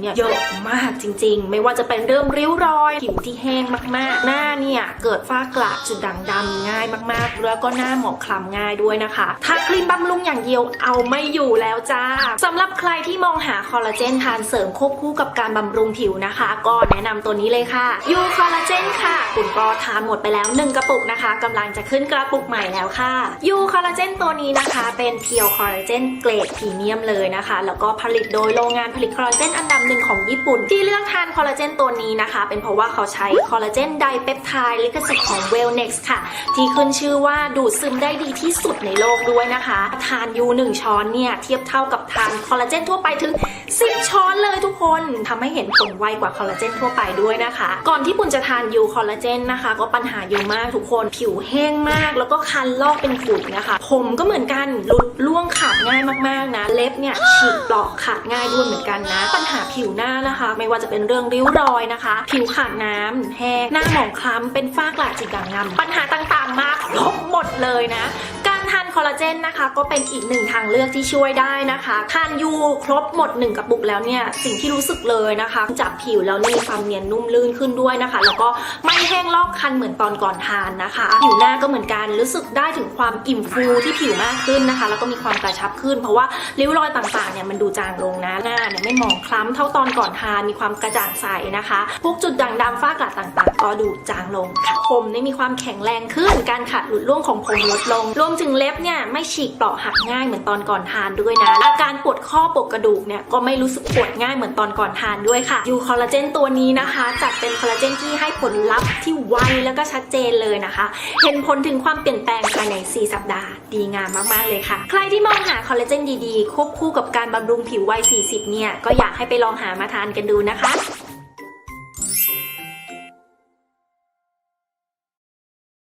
เนี่ยเยอะมากจริง ๆ ไม่ว่าจะเป็นเรื่องริ้วรอยผิวที่แห้งมากๆ หน้าเนี่ยเกิดฝ้ากระจุดด่างดำง่ายมากๆ แล้วก็หน้าหมองคล้ำง่ายด้วยนะคะถ้าครีมบำรุงอย่างเดียวเอาไม่อยู่แล้วจ้าสำหรับใครที่มองหาคอลลาเจนทานเสริมควบคู่กับการบำรุงผิวนะคะ ก็แนะนำตัวนี้เลยค่ะยูคอลลาเจนค่ะคุณก็ทานหมดไปแล้ว 1 กระปุกนะคะกำลังจะขึ้นกระปุกใหม่แล้วค่ะยูคอลลาเจนตัวนี้นะคะ เป็นเพียวคอลลาเจนเกรดพรีเมียมเลยนะคะ แล้วก็ผลิตโดยโรงงานผลิตคอลลาเจนอันดับหนึ่งของญี่ปุ่น ที่เลือกทานคอลลาเจนตัวนี้นะคะ เป็นเพราะว่าเขาใช้คอลลาเจนไดเปปไทด์ลิขสิทธิ์ของ Wellnex ค่ะ ที่ขึ้นชื่อว่าดูดซึมได้ดีที่สุดในโลกด้วยนะคะ ทานยู1ช้อนเนี่ย เทียบเท่ากับทานคอลลาเจนทั่วไปถึง 10 ช้อนเลยทุกคนทำให้เห็นผลไวกว่าคอลลาเจนทั่วไปด้วยนะคะ ก่อนที่ปุ่นจะทานยูคอลลาเจนนะคะ ก็ปัญหาเยอะมากทุกคนผิวแห้งมาก แล้วก็คันลอกเป็นขุยนะคะ ผมก็เหมือนกันหลุดร่วงขาดง่ายมากๆนะเล็บเนี่ยฉีกเปลอกขาดง่ายด้วยเหมือนกันนะ ปัญหาผิวิวหน้านะคะ ไม่ว่าจะเป็นเรื่องริ้วรอยนะคะ ผิวขาดน้ำแห้งหน้าหมองคล้ำเป็นฝ้ากระจุดด่างดำปัญหาต่างๆ มาครบหมดเลยนะ อลลาเจนนะคะ ก็เป็นอีกหนึ่งทางเลือกที่ช่วยได้นะคะทานยูครบหมด 1กระปุกแล้วเนี่ย สิ่งที่รู้สึกเลยนะคะจับผิวแล้วนี่ความเนียนนุ่มลื่นขึ้นด้วยนะคะ แล้วก็ไม่แห้งลอกคันเหมือนตอนก่อนทานนะคะ ผิวหน้าก็เหมือนกันรู้สึกได้ถึงความอิ่มฟูที่ผิวมากขึ้นนะคะ แล้วก็มีความกระชับขึ้น เพราะว่าริ้วรอยต่างๆเนี่ยมันดูจางลงนะหน้าเนี่ยไม่หมองคล้ำเท่าตอนก่อนทานมีความกระจ่างใสนะคะ พวกจุดด่างดำฝ้ากระต่างๆ ก็ดูจางลงค่ะผมเนี่ยมีความแข็งแรงขึ้นการขาดหลุดร่วงของผมลดลง รวมถึงเล็บเนี่ยเนี่ยไม่ฉีกเปราะหักง่ายเหมือนตอนก่อนทานด้วยนะ อาการปวดข้อปวดกระดูกเนี่ยก็ไม่รู้สึกปวดง่ายเหมือนตอนก่อนทานด้วยค่ะยูคอลลาเจนตัวนี้นะคะจัดเป็นคอลลาเจนที่ให้ผลลัพธ์ที่ไวแล้วก็ชัดเจนเลยนะคะ เห็นผลถึงความเปลี่ยนแปลงภายใน 4 สัปดาห์ ดีงามมากๆเลยค่ะ ใครที่มองหาคอลลาเจนดีๆควบคู่กับการบำรุงผิววัย 40 เนี่ยก็อยากให้ไปลองหามาทานกันดูนะคะ